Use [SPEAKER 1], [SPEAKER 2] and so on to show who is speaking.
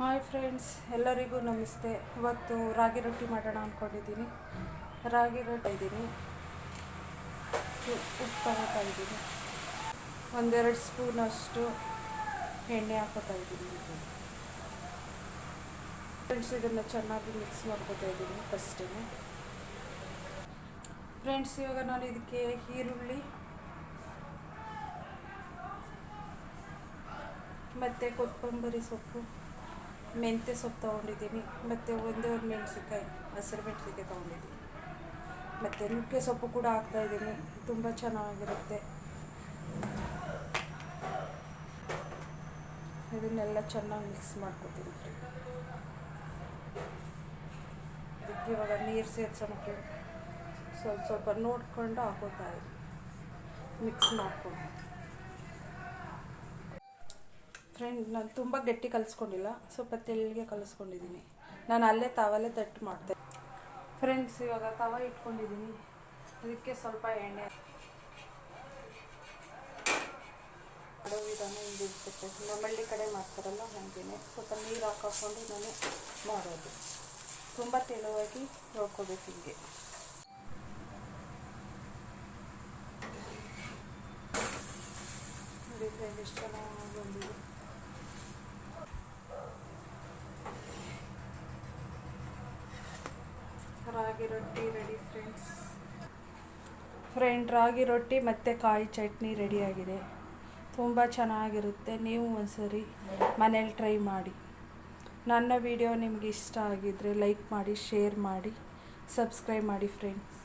[SPEAKER 1] Hi friends ಎಲ್ಲರಿಗೂ ನಮಸ್ತೆ. ಇವತ್ತು ರಾಗಿ ರೊಟ್ಟಿ ಮಾಡೋಣ ಅಂದ್ಕೊಂಡಿದ್ದೀನಿ ರಾಗಿ ರೊಟ್ಟಿ ಇದ್ದೀನಿ. ಉಪ್ಪು ಇದ್ದೀನಿ. ಒಂದೆರಡು ಸ್ಪೂನ್ ಅಷ್ಟು ಎಣ್ಣೆ ಹಾಕೋತಾ ಇದ್ದೀನಿ. ಫ್ರೆಂಡ್ಸ್ ಇದನ್ನು ಚೆನ್ನಾಗಿ ಮಿಕ್ಸ್ ಮಾಡ್ಕೋತಾ ಇದ್ದೀನಿ ಫಸ್ಟಿಗೆ ಫ್ರೆಂಡ್ಸ್ ಇವಾಗ ನಾನು ಇದಕ್ಕೆ ಈರುಳ್ಳಿ ಮತ್ತು ಕೊತ್ತಂಬರಿ ಸೊಪ್ಪು. ಮೆಂತ್ಯ ಸೊಪ್ಪು ತೊಗೊಂಡಿದ್ದೀನಿ, ಮತ್ತು ಒಂದೇ ಒಂದು ಮೆಣಸಿನ್ಕಾಯಿ, ಹಸಿರು ಮೆಣಸಿನ್ಕಾಯಿ ತೊಗೊಂಡಿದ್ದೀನಿ. ಮತ್ತು ನುಗ್ಗೆ ಸೊಪ್ಪು ಕೂಡ ಹಾಕ್ತಾಯಿದ್ದೀನಿ ತುಂಬ ಚೆನ್ನಾಗಿರುತ್ತೆ. ಇದನ್ನೆಲ್ಲ ಚೆನ್ನಾಗಿ ಮಿಕ್ಸ್ ಮಾಡ್ಕೊತೀನಿ. ಇದಕ್ಕೆ ಇವಾಗ ನೀರು ಸೇರ್ಸೋಣಕ್ಕೆ ಸ್ವಲ್ಪ ಸ್ವಲ್ಪ ನೋಡ್ಕೊಂಡು ಹಾಕೋತಾ ಇದ್ದೀನಿ ಮಿಕ್ಸ್ ಮಾಡ್ಕೊಂಡು. ಫ್ರೆಂಡ್ ನಾನು ತುಂಬ ಗಟ್ಟಿ ಕಲಿಸ್ಕೊಂಡಿಲ್ಲ ಸ್ವಲ್ಪ ತೆಳ್ಳಗೆ ಕಲಿಸ್ಕೊಂಡಿದ್ದೀನಿ ನಾನು ಅಲ್ಲೇ ತಾವಲ್ಲೇ ತಟ್ಟು ಮಾಡಿದೆ ಫ್ರೆಂಡ್ಸ್ ಇವಾಗ ತವ ಇಟ್ಕೊಂಡಿದ್ದೀನಿ ಅದಕ್ಕೆ ಸ್ವಲ್ಪ ಎಣ್ಣೆ ವಿಧಾನ ಹಿಂಗಿರ್ತೈತೆ ನಮ್ಮಳ್ಳಿ ಕಡೆ ಮಾಡ್ತಾರಲ್ಲ ಹಾಗೇನೆ. ಸ್ವಲ್ಪ ನೀರು ಹಾಕೊಂಡು ನಾನು ಮಾಡೋದು. ತುಂಬ ತೆಳುವಾಗಿ ನೋಡ್ಕೋಬೇಕು ಹಿಂಗೆ. ಎಷ್ಟು ಚೆನ್ನಾಗಿ ಬಂದಿದೆ. ರಾಗಿ ರೊಟ್ಟಿ ರೆಡಿ ಫ್ರೆಂಡ್ಸ್ ಫ್ರೆಂಡ್ ರಾಗಿ ರೊಟ್ಟಿ ಮತ್ತು ಕಾಯಿ ಚಟ್ನಿ ರೆಡಿಯಾಗಿದೆ ತುಂಬ ಚೆನ್ನಾಗಿರುತ್ತೆ. ನೀವು ಒಂದ್ಸರಿ ಮನೇಲಿ ಟ್ರೈ ಮಾಡಿ. ನನ್ನ ವಿಡಿಯೋ ನಿಮಗೆ ಇಷ್ಟ ಆಗಿದ್ದರೆ ಲೈಕ್ ಮಾಡಿ ಶೇರ್ ಮಾಡಿ ಸಬ್ಸ್ಕ್ರೈಬ್ ಮಾಡಿ ಫ್ರೆಂಡ್ಸ್